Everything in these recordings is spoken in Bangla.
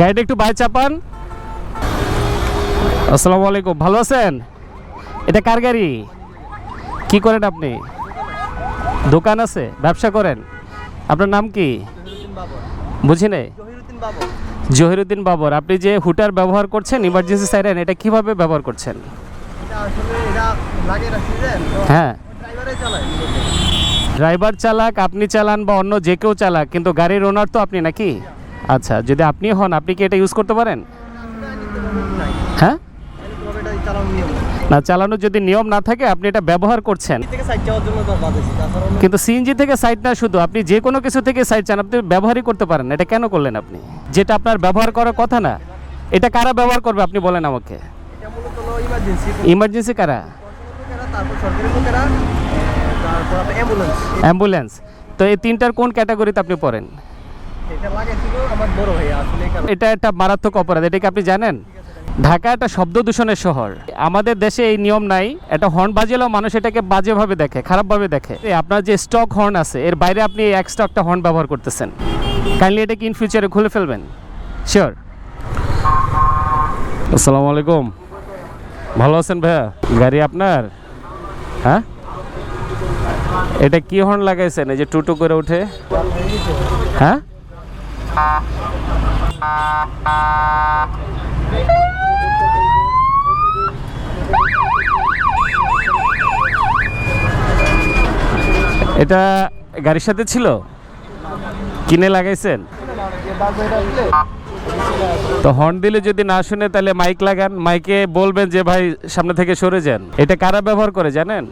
গাড়িটা একটু বাই চাপান। আসসালামু আলাইকুম, ভালো আছেন? এটা কার গাড়ি? কি করেন আপনি? দোকান আছে, ব্যবসা করেন। আপনার নাম কি? বুঝি নাই? জহিরুদ্দিন বাবর। আপনি যে হুটার ব্যবহার করছেন ইমার্জেন্সি সাইরেন এটা কীভাবে ব্যবহার করছেন? হ্যাঁ। ড্রাইভার চালাক, আপনি চালান বা অন্য যে কেউ চালাক, কিন্তু গাড়ির ওনার তো আপনি নাকি? আচ্ছা যদি আপনি হন আপনি কি এটা ইউজ করতে পারেন? হ্যাঁ? না চালানোর যদি নিয়ম না থাকে আপনি এটা ব্যবহার করছেন। কিন্তু সিএনজি থেকে সাইড না শুধু আপনি যে কোনো কিছু থেকে সাইড চান আপনি ব্যবহারই করতে পারেন। এটা কেন করলেন আপনি? যেটা আপনার ব্যবহার করার কথা না এটা কারা ব্যবহার করবে আপনি বলেন আমাকে? ইমার্জেন্সি কারা? অ্যাম্বুলেন্স তো এই তিনটার কোন ক্যাটাগরিতে আপনি পড়েন? এটা একটা মারাত্মক অপরাধ এটা কি আপনি জানেন? ঢাকা একটা শব্দ দূষণের শহর। আমাদের দেশে এই নিয়ম নাই একটা হর্ন বাজালেও মানুষ এটাকে বাজেভাবে দেখে খারাপভাবে দেখে। আপনার যে স্টক হর্ন আছে এর বাইরে আপনি এক্সট্রা একটা হর্ন ব্যবহার করতেছেন। কাইন্ডলি এটা কি ইন ফিউচারে খুলে ফেলবেন? শিওর আসসালামু আলাইকুম। ভালো আছেন ভাইয়া? গাড়ি আপনার? হ্যাঁ? এটা কি হর্ন লাগাইছেন? এই যে টুটু করে উঠে। হ্যাঁ? এটা গাড়ির সাথে ছিল? কিনে লাগাইছেন? তো হর্ন দিলে যদি না শুনে তাহলে মাইক লাগান। মাইকে বলবেন যে, ভাই, সামনে থেকে সরে যান। এটা কারা ব্যবহার করে জানেন?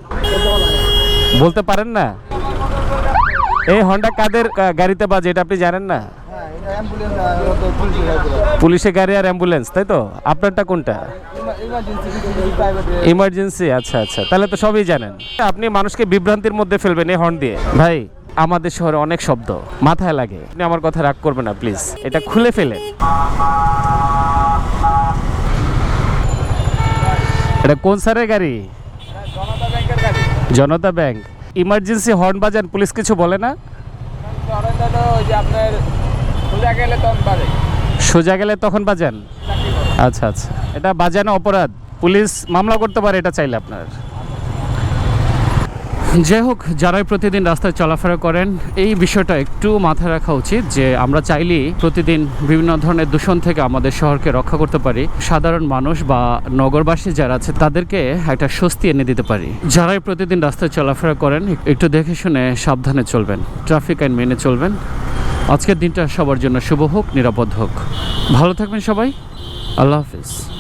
বলতে পারেন না? এই হর্নটা কাদের গাড়িতে বাজে এটা আপনি জানেন না? পুলিশের গাড়ি আর অ্যাম্বুলেন্স, তাই তো? আপনারটা কোনটা? ইমার্জেন্সি আচ্ছা আচ্ছা। তাহলে তো সবই জানেন। আপনি মানুষকে বিভ্রান্তির মধ্যে ফেলবেন এই হর্ন দিয়ে। ভাই, আমাদের শহরে অনেক শব্দ। মাথায় লাগে। আপনি আমার কথা রাগ করবেন না প্লিজ এটা খুলে ফেলেন। এটা কোন স্যারের গাড়ি? জনতা ব্যাংক। ইমার্জেন্সি হর্ন বাজান, পুলিশ কিছু বলে না? সোজা গেলে তখন বাজান? আচ্ছা আচ্ছা। এটা বাজানো অপরাধ। পুলিশ মামলা করতে পারে, এটা চাইলে আপনার। যাই হোক, যারাই প্রতিদিন রাস্তায় চলাফেরা করেন, এই বিষয়টা একটু মাথায় রাখা উচিত যে আমরা চাইলেই প্রতিদিন বিভিন্ন ধরনের দূষণ থেকে আমাদের শহরকে রক্ষা করতে পারি। সাধারণ মানুষ বা নগরবাসী যারা আছে, তাদেরকে একটা স্বস্তি এনে দিতে পারি। যারাই প্রতিদিন রাস্তায় চলাফেরা করেন, একটু দেখে শুনে সাবধানে চলবেন। ট্রাফিক আইন মেনে চলবেন। আজকের দিনটা সবার জন্য শুভ হোক নিরাপদ হোক। ভালো থাকবেন সবাই। আল্লাহ হাফিজ।